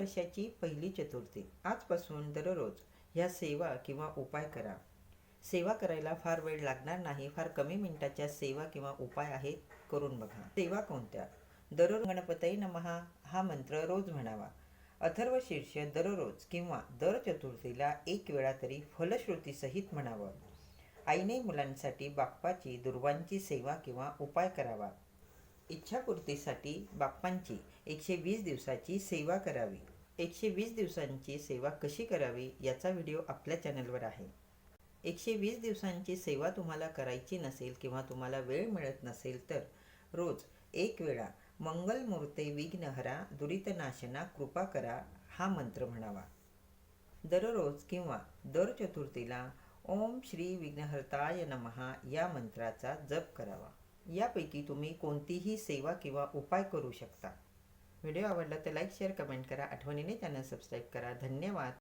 वर्षाची पहिली चतुर्थी. आजपासून दररोज ह्या सेवा किंवा उपाय करा. सेवा करायला फार वेळ लागणार नाही फार कमी मिनिटाच्या सेवा किंवा उपाय आहेत करून बघा. सेवा कोणत्या? दररोज गणपतई नमहा हा मंत्र रोज म्हणावा. अथर्व शीर्ष दररोज किंवा दर चतुर्थीला एक वेळा तरी फलश्रुतीसहित म्हणावं. आईने मुलांसाठी बाप्पाची दुर्वांची सेवा किंवा उपाय करावा. इच्छापूर्तीसाठी बाप्पांची एकशे वीस दिवसाची सेवा करावी. एकशे वीस दिवसांची सेवा कशी करावी याचा व्हिडिओ आपल्या चॅनलवर आहे. एकशे वीस दिवसांची सेवा तुम्हाला करायची नसेल किंवा तुम्हाला वेळ मिळत नसेल तर रोज एक वेळा मंगलमूर्ते विघ्नहरा दुरितनाशना कृपा करा हा मंत्र म्हणावा. दररोज किंवा दर चतुर्थीला ओम श्री विघ्नहर्ताय नमहा या मंत्राचा जप करावा. यापैकी तुम्ही कोणतीही सेवा किंवा उपाय करू शकता. व्हिडिओ आवडला तर लाईक शेअर कमेंट करा. आठवणीने चॅनल सबस्क्राईब करा. धन्यवाद.